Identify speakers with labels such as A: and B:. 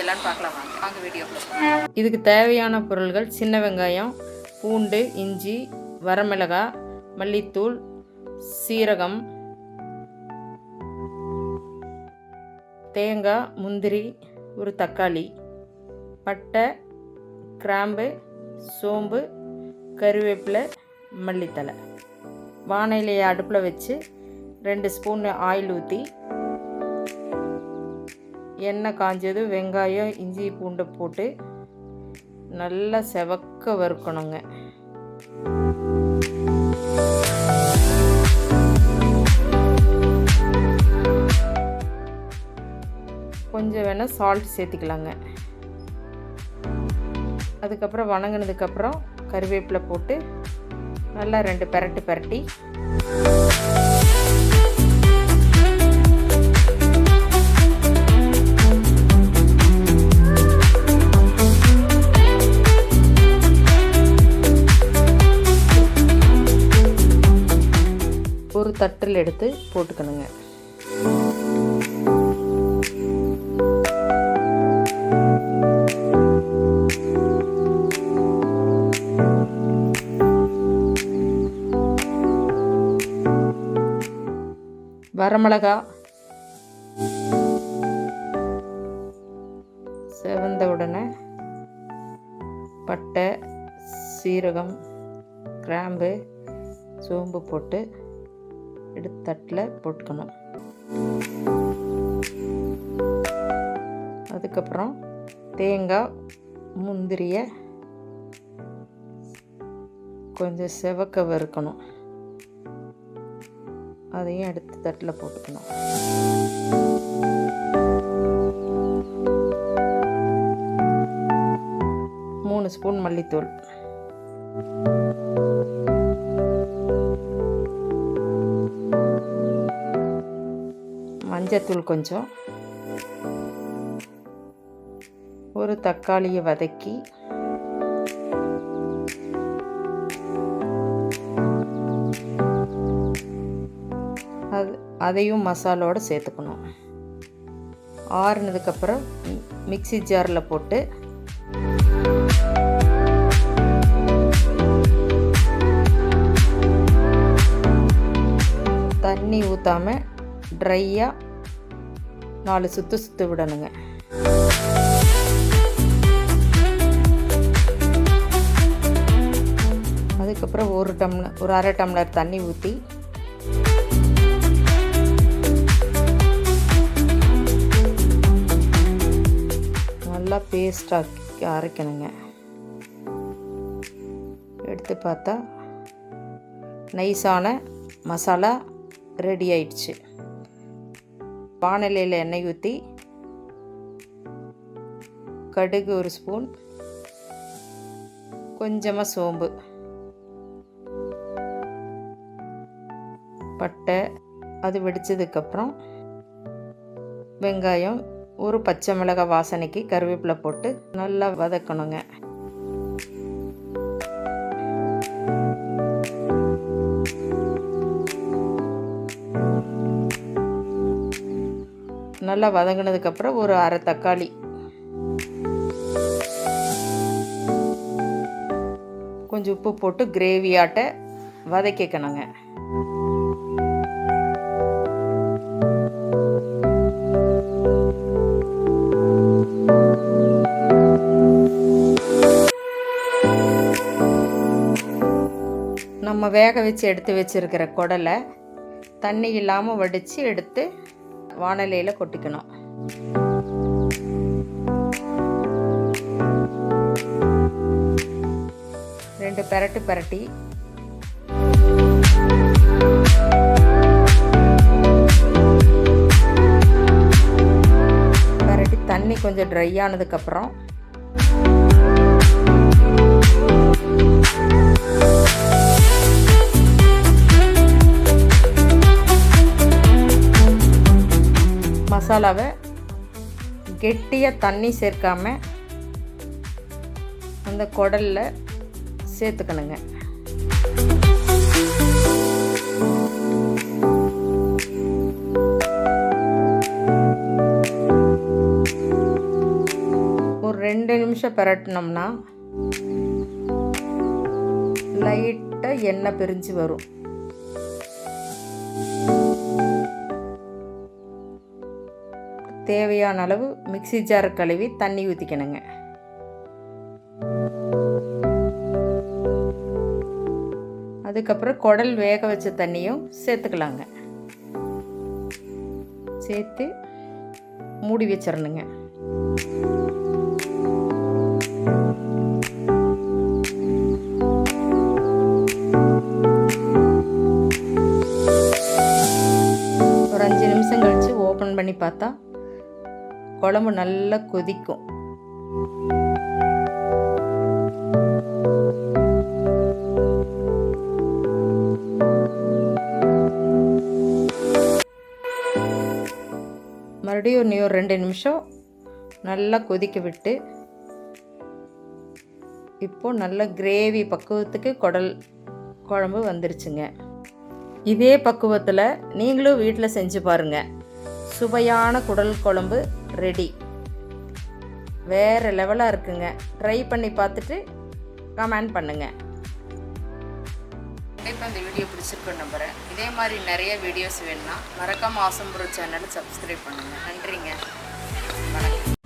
A: எப்படி பார்க்கலாம் வாங்க. வாங்க வீடியோ
B: இதுக்கு தேவையான பொருள்கள் சின்ன வெங்காயம் பூண்டு இஞ்சி வரமிளகாய் மல்லித்தூள் சீரகம் தேங்காய் முந்திரி ஒரு தக்காளி பட்டை கிராம்பு சோம்பு கருவேப்பிலை மல்லித்தலை. வானிலையை அடுப்பில் வச்சு ரெண்டு ஸ்பூன் ஆயில் ஊற்றி எண்ணெய் காஞ்சது வெங்காயம் இஞ்சி பூண்டை போட்டு நல்லா செவக்க வறுக்கணுங்க. கொஞ்சம் வேணால் சால்ட் சேர்த்துக்கலாங்க. அதுக்கப்புறம் வணங்கினதுக்கப்புறம் கருவேப்பிலை போட்டு நல்லா ரெண்டு பெரட்டு பெரட்டி. ஒரு எடுத்து போட்டுக்கணுங்க. வரமிளகா. செவந்த உடனே பட்டை சீரகம் கிராம்பு சோம்பு போட்டு எடுத்து தட்டில் போட்டுக்கணும். அதுக்கப்புறம் தேங்காய் முந்திரியை கொஞ்சம் செவக்க வறுக்கணும். அதையும் எடுத்து தட்டில் போட்டுக்கணும். மூணு ஸ்பூன் மல்லித்தூள். மஞ்சத்தூள் கொஞ்சம். ஒரு தக்காளியை வதக்கி. அது அதையும் மசாலோடு சேர்த்துக்கணும். ஆறுனதுக்கப்புறம் மிக்ஸி ஜாரில் போட்டு தண்ணி ஊற்றாமல் ட்ரையாக நாலு சுற்று சுற்று விடணுங்க. அதுக்கப்புறம் ஒரு டம்ளர் ஒரு அரை டம்ளர் தண்ணி ஊற்றி நல்லா பேஸ்டாக்கி அரைக்கணுங்க. எடுத்து பார்த்தா நைஸான மசாலா ரெடி ஆயிடுச்சு. வானிலையில் எண்ணெய் ஊற்றி கடுகு ஒரு ஸ்பூன் கொஞ்சமாக சோம்பு பட்டை அது வெடித்ததுக்கப்புறம் வெங்காயம் ஒரு பச்சை மிளகாய் வாசனைக்கு கருவேப்பிலை போட்டு நல்லா வதக்கணுங்க. நல்லா வதங்கினதுக்கப்புறம் ஒரு அரை தக்காளி. கொஞ்சம் உப்பு போட்டு கிரேவியாட்ட வதக்கிக்கணுங்க நம்ம வேக வச்சு எடுத்து வச்சுருக்கிற குடலை தண்ணி இல்லாமல் வடித்து எடுத்து வானலையில் கொட்டிக்கணும். ரெண்டு பெரட்டு பெரட்டி. பெரட்டி தண்ணி கொஞ்சம் ட்ரை ஆனதுக்கப்புறம் மசாலாவை கெட்டியாக தண்ணி சேர்க்காம அந்த குடலில் சேர்த்துக்கணுங்க. ஒரு ரெண்டு நிமிஷம் பிரட்டினோம்னா லைட்டாக எண்ணெய் பிரிஞ்சு வரும். தேவையான அளவு மிக்ஸி ஜார் கழுவி தண்ணி ஊற்றிக்கணுங்க அதுக்கப்புறம் குடல் வேக வச்ச தண்ணியும் சேர்த்துக்கலாங்க. சேர்த்து மூடி வச்சிடணுங்க குழம்பு நல்லா கொதிக்கும். மறுபடியும் நீ ஒரு ரெண்டு நிமிஷம் நல்லா கொதிக்க விட்டு இப்போ நல்ல கிரேவி பக்குவத்துக்கு குடல் குழம்பு வந்துருச்சுங்க. இதே பக்குவத்தில் நீங்களும் வீட்டில் செஞ்சு பாருங்கள் சுவையான குடல் குழம்பு ரெடி வேறு லெவலாக இருக்குங்க. ட்ரை பண்ணி பார்த்துட்டு கமெண்ட் பண்ணுங்கள் இப்போ இந்த வீடியோ பிடிச்சிருக்கோம் நம்புகிறேன் இதே மாதிரி நிறைய வீடியோஸ் வேணும்னா மறக்காம ஆசம்புரம் சேனலை சப்ஸ்கிரைப் பண்ணுங்கள் நன்றிங்க. வணக்கம்.